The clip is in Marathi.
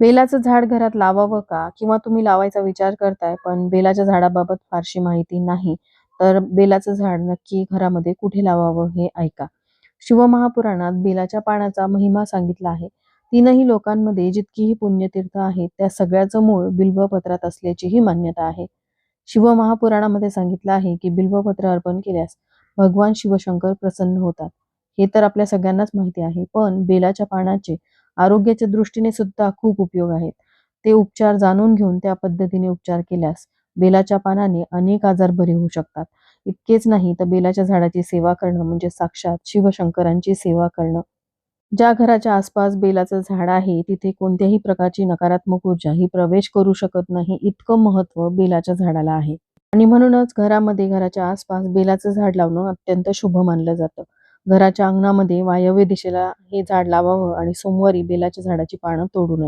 बेलाचं झाड घरात लावावं का? किंवा तुम्ही लावायचा विचार करताय पण बेलाच्या झाडाबाबत फारशी माहिती नाही तर बेलाचं झाड नक्की घरामध्ये कुठे लावावं हे ऐका. शिवमहापुराणात बेलाच्या पानाचा महिमा सांगितला आहे. तीनही लोकांमध्ये जितकीही पुण्यतीर्थ आहेत त्या सगळ्याचं मूळ बिल्वपत्रात असल्याचीही मान्यता आहे. शिवमहापुराणामध्ये सांगितलं आहे की बिल्वपत्र अर्पण केल्यास भगवान शिवशंकर प्रसन्न होतात. हे तर आपल्या सगळ्यांनाच माहिती आहे पण बेलाच्या पानाचे आरोग्याच्या दृष्टीने सुद्धा खूप उपयोग आहेत. ते उपचार जाणून घेऊन त्या पद्धतीने उपचार केल्यास बेलाच्या पानाने अनेक आजार बरे होऊ शकतात. इतकेच नाही तर बेलाच्या झाडाची सेवा करणं म्हणजे साक्षात शिवशंकरांची सेवा करणं. ज्या घराच्या आसपास बेलाचं झाड आहे तिथे कोणत्याही प्रकारची नकारात्मक ऊर्जा ही प्रवेश करू शकत नाही इतकं महत्त्व बेलाच्या झाडाला आहे. आणि म्हणूनच घरामध्ये घराच्या आसपास बेलाचं झाड लावणं अत्यंत शुभ मानलं जातं. घराच्या अंगणामध्ये वायव्य दिशेला हे झाड लावावं आणि सोमवारी बेलाच्या झाडाची पानं तोडू नये.